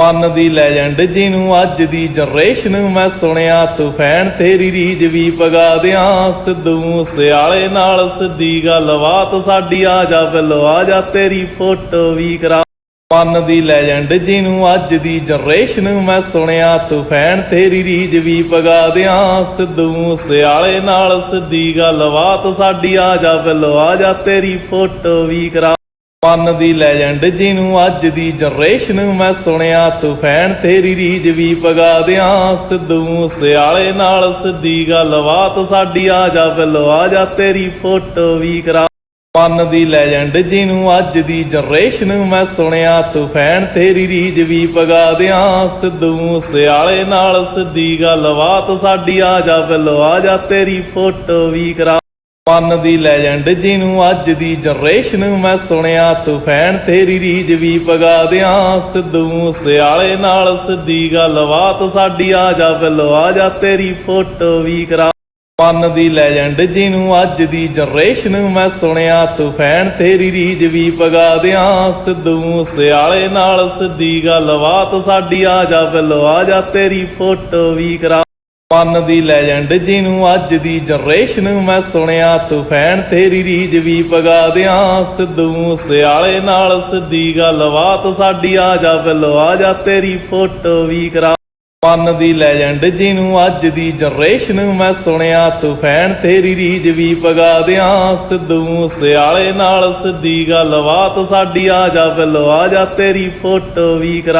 ਮਨ ਦੀ ਲੈਜੈਂਡ ਜਿਹਨੂੰ ਅੱਜ ਦੀ ਜਨਰੇਸ਼ਨ ਮੈਂ ਸੁਣਿਆ ਤੂੰ ਫੈਨ ਤੇਰੀ ਰੀਜ ਵੀ ਪਗਾ ਦਿਆਂ। ਸਿੱਧੂ ਮੂਸੇਵਾਲੇ ਨਾਲ ਸਿੱਧੀ ਗੱਲਬਾਤ ਸਾਡੀ ਆ ਜਾ, ਬਿੱਲੋ ਆ ਜਾ, ਤੇਰੀ ਫੋਟੋ ਵੀ ਕਰਾ। ਮਨ ਦੀ ਲੈਜੈਂਡ ਜਿਹਨੂੰ ਅੱਜ ਦੀ ਜਨਰੇਸ਼ਨ ਮੈਂ ਸੁਣਿਆ ਤੂੰ ਫੈਨ ਤੇਰੀ ਰੀਜ ਵੀ ਪਗਾ ਦਿਆਂ। ਸਿੱਧੂ ਮੂਸੇਵਾਲੇ ਨਾਲ ਸਿੱਧੀ ਗੱਲਬਾਤ ਸਾਡੀ ਆ ਜਾ, ਬਿੱਲੋ ਆ ਜਾ, ਤੇਰੀ ਫੋਟੋ ਵੀ ਕਰਾ। ਮਨ ਦੀ ਲੈਜੈਂਡ ਜਿਹਨੂੰ ਅੱਜ ਦੀ ਜਨਰੇਸ਼ਨ ਮੈਂ ਸੁਣਿਆ, ਤੂੰ ਫੈਨ ਤੇਰੀ ਰੀਜ ਵੀ ਪਗਾ ਦਿਆਂ। ਸਿੱਧੂ ਮੂਸੇਵਾਲੇ ਨਾਲ ਸਿੱਧੀ ਗੱਲਬਾਤ, ਸਾਡੀ ਆ ਜਾ ਬਿੱਲੋ, ਆ ਜਾ ਤੇਰੀ ਫੋਟੋ ਵੀ ਕਰਾ। ਮਨ ਦੀ ਲੈਜੈਂਡ ਜਿਹਨੂੰ ਅੱਜ ਦੀ ਜਨਰੇਸ਼ਨ ਮੈਂ ਸੁਣਿਆ, ਤੂੰ ਫੈਨ ਤੇਰੀ ਰੀਜ ਵੀ ਪਗਾ ਦਿਆਂ। ਸਿੱਧੂ ਮੂਸੇਵਾਲੇ ਨਾਲ ਸਿੱਧੀ ਗੱਲਬਾਤ, ਸਾਡੀ ਆ ਜਾ ਬਿਲੋ, ਆ ਜਾ ਤੇਰੀ ਫੋਟੋ ਵੀ ਕਰਾ। ਮਨ ਦੀ ਲੈਜੈਂਡ ਜਿਹਨੂੰ ਅੱਜ ਦੀ ਜਨਰੇਸ਼ਨ ਮੈਂ ਸੁਣਿਆ, ਤੂੰ ਫੈਨ ਤੇਰੀ ਰੀਜ ਵੀ ਪਗਾ ਦਿਆਂ। ਸਿੱਧੂ ਮੂਸੇਵਾਲੇ ਨਾਲ ਸਿੱਧੀ ਗੱਲਬਾਤ, ਸਾਡੀ ਆ ਜਾ ਬਿੱਲੋ, ਆ ਜਾ ਤੇਰੀ ਫੋਟੋ ਵੀ ਕਰਾ। ਮਨ ਦੀ ਲੈਜੈਂਡ ਜਿਹਨੂੰ ਅੱਜ ਦੀ ਜਨਰੇਸ਼ਨ ਮੈਂ ਸੁਣਿਆ, ਤੂੰ ਫੈਨ ਤੇਰੀ ਰੀਜ ਵੀ ਪਗਾ ਦਿਆਂ। ਸਿੱਧੂ ਮੂਸੇਵਾਲੇ ਨਾਲ ਸਿੱਧੀ ਗੱਲਬਾਤ, ਸਾਡੀ ਆ ਜਾ ਬਿੱਲੋ, ਆ ਜਾ ਤੇਰੀ ਫੋਟੋ ਵੀ ਕਰਾ। ਮਨ ਦੀ ਲੈਜੈਂਡ ਜਿਹਨੂੰ ਅੱਜ ਦੀ ਜਨਰੇਸ਼ਨ ਮੈਂ ਸੁਣਿਆ, ਤੂੰ ਫੈਨ ਤੇਰੀ ਰੀਜ ਵੀ ਪਗਾ ਦਿਆਂ। ਸਿੱਧੂ ਮੂਸੇਵਾਲੇ ਨਾਲ ਸਿੱਧੀ ਗੱਲਬਾਤ ਸਾਡੀ ਆ ਜਾ, ਬਿੱਲੋ ਆ ਜਾ, ਤੇਰੀ ਫੋਟੋ ਵੀ ਕਰਾ। ਮਨ ਦੀ ਲੈਜੈਂਡ ਜਿਹਨੂੰ ਅੱਜ ਦੀ ਜਨਰੇਸ਼ਨ ਮੈਂ ਸੁਣਿਆ, ਤੂੰ ਫੈਨ ਤੇਰੀ ਰੀਜ ਵੀ ਪਗਾ ਦਿਆਂ। ਸਿੱਧੂ ਮੂਸੇਵਾਲੇ ਨਾਲ ਸਿੱਧੀ ਗੱਲਬਾਤ ਸਾਡੀ ਆ ਜਾ, ਬਿੱਲੋ ਆ ਜਾ, ਤੇਰੀ ਫੋਟੋ ਵੀ ਕਰਾ।